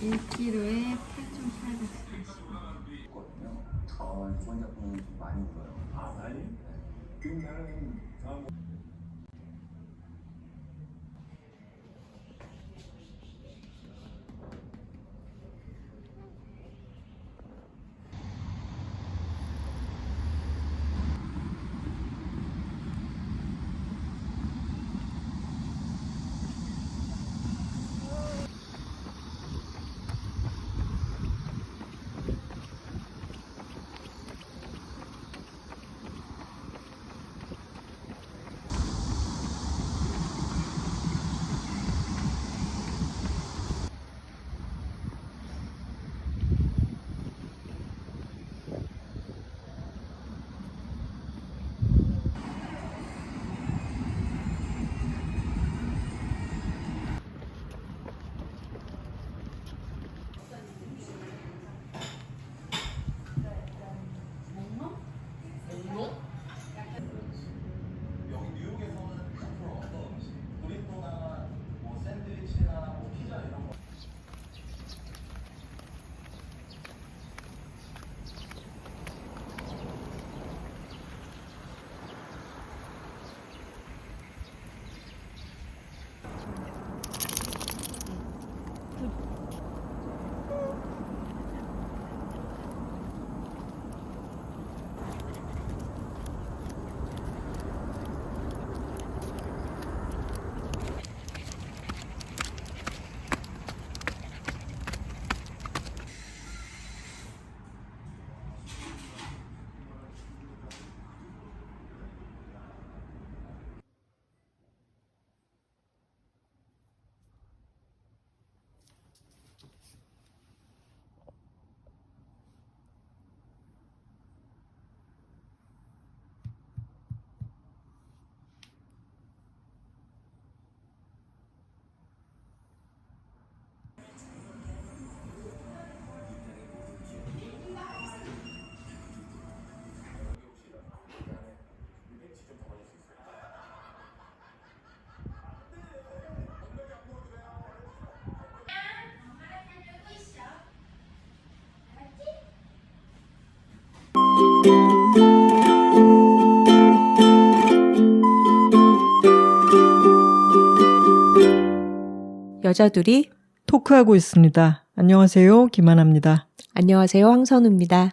1kg에 8,840원. 있거든요. 어, 좋은 작품은 좀 많이 울어요. 아, 많이? 지금 나는 다음 여자들이 토크하고 있습니다. 안녕하세요. 김하나입니다. 안녕하세요 황선우입니다.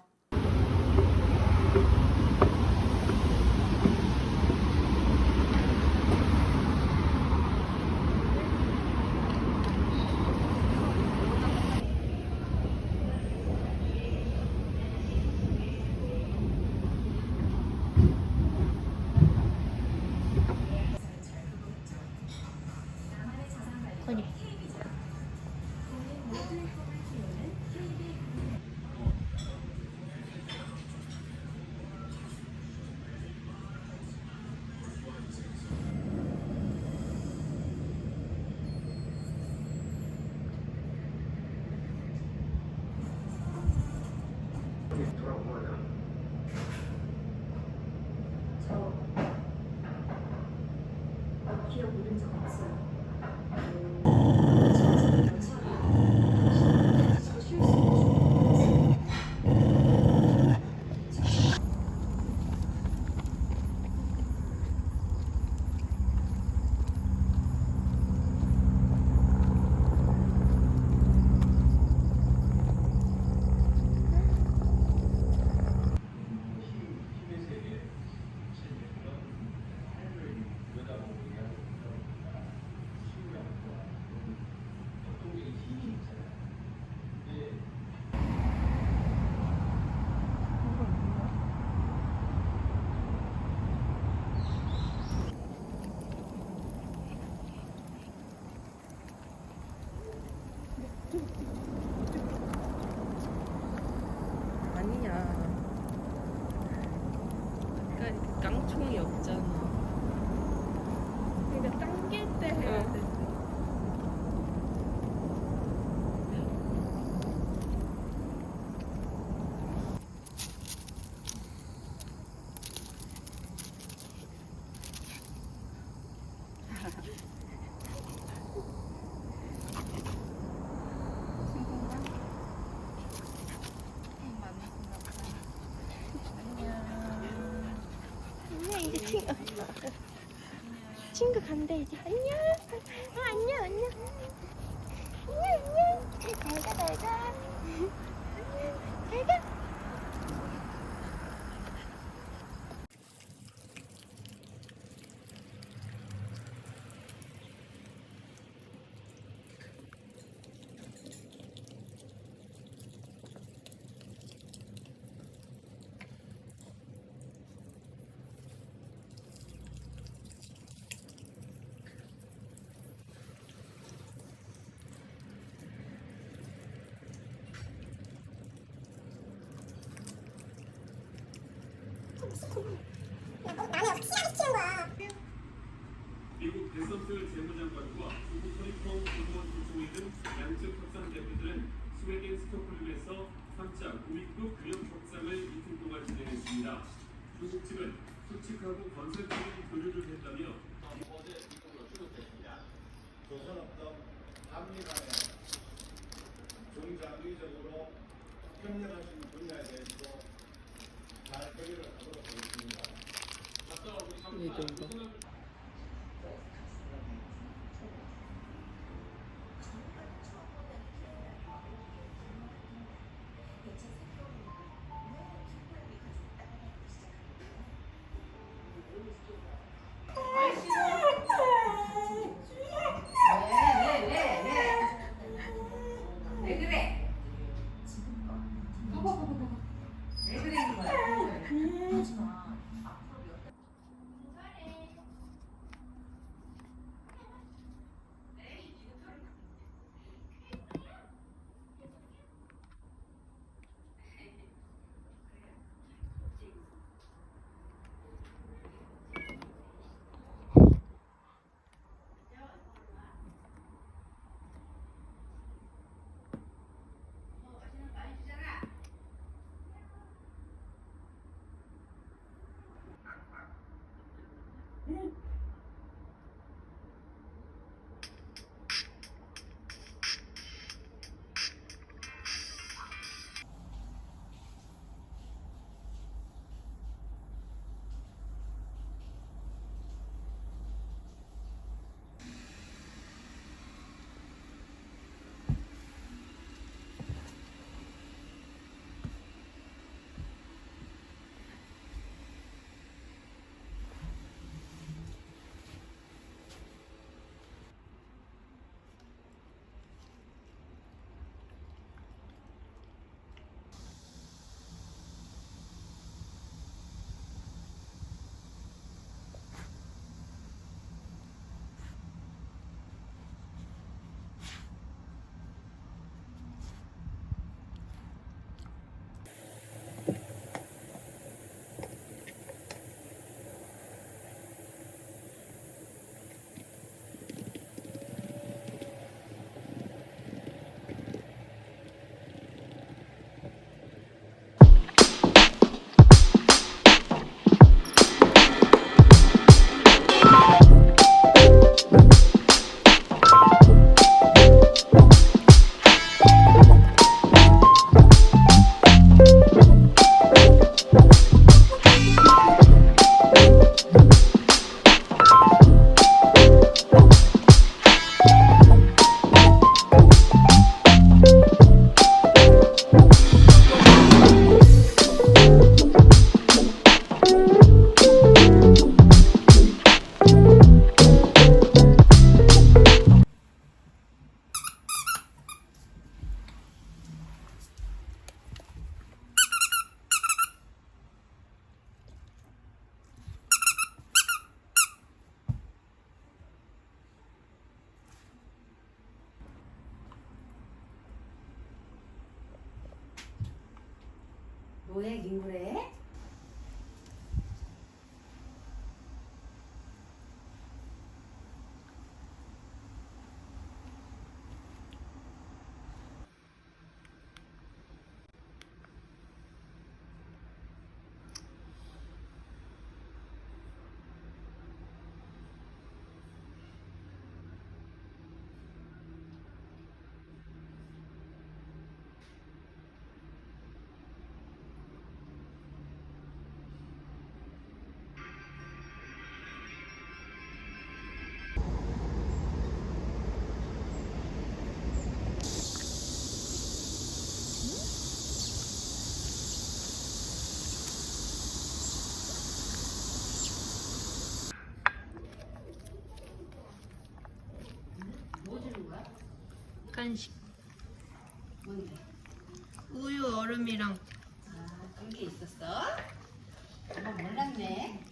아니야. 그러니까 이렇게 깡총이 없잖아. 그러니까 당길 때 해야 돼. 간대. 이제 안녕 안녕. 안녕 안녕. 잘가 잘가. 잘가. 미국 데서트 재무장관과 중국 소리통 공무원 조총리 등 양측 협상 대표들은 스웨덴 스톡홀름에서 3차 고위급 무역 협상을 이틀 동안 진행했습니다 어제 미국으로 출국했습니다. 조선업동 한미 간의 종장의적으로 협력할 수 있는 분야에 대해서도 잘 해결을 하도록 하겠습니다. 이 정도. 뭐해 김구래? 간식 뭔데? 우유 얼음이랑 아, 그런 게 있었어? 엄마 몰랐네.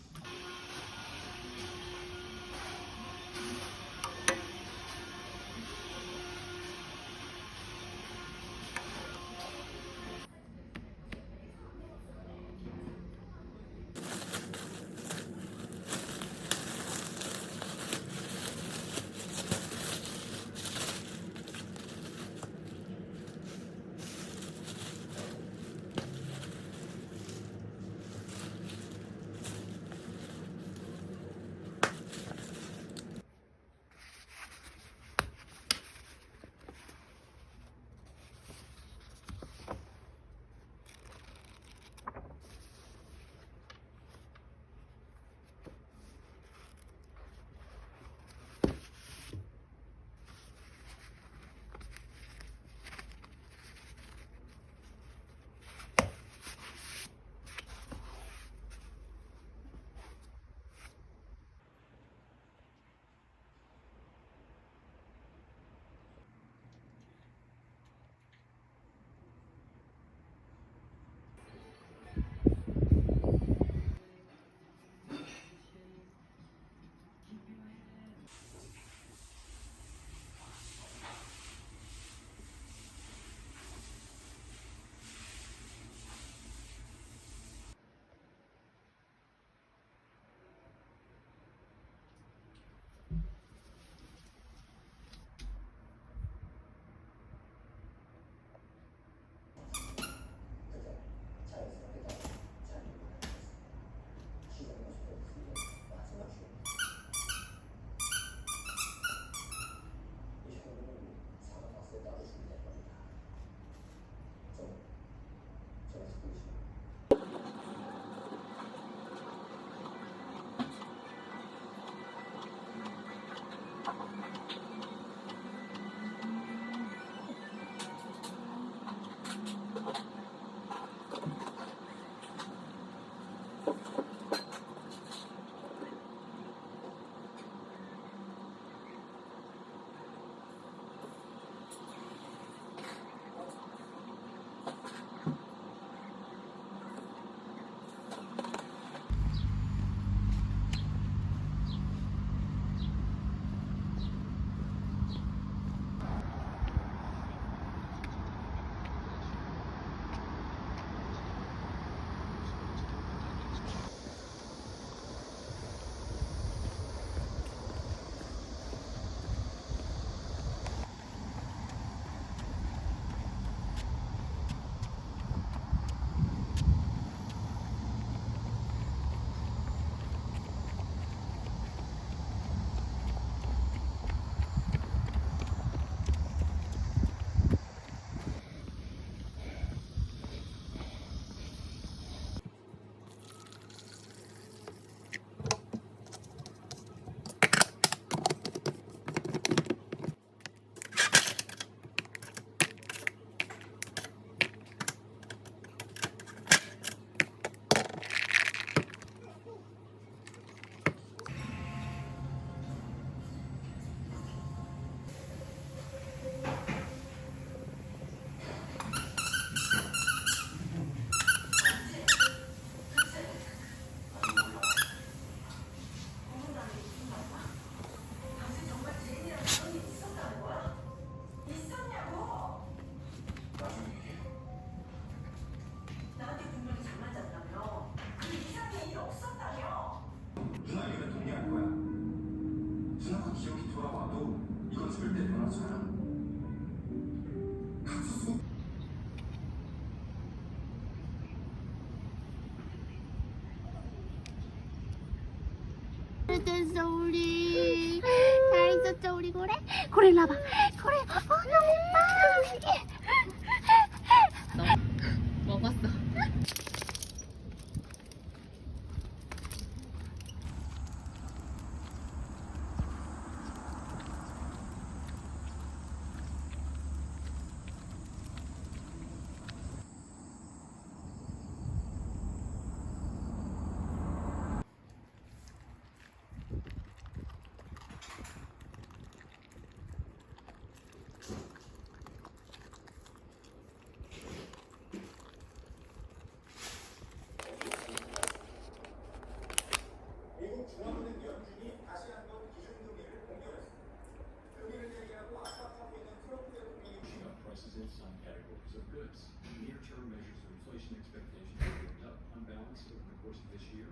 됐어 우리 잘 있었죠 우리 고래? 고래 와봐 focused on categories of goods. Near-term measures of inflation expectations have up on balance over the course of this year.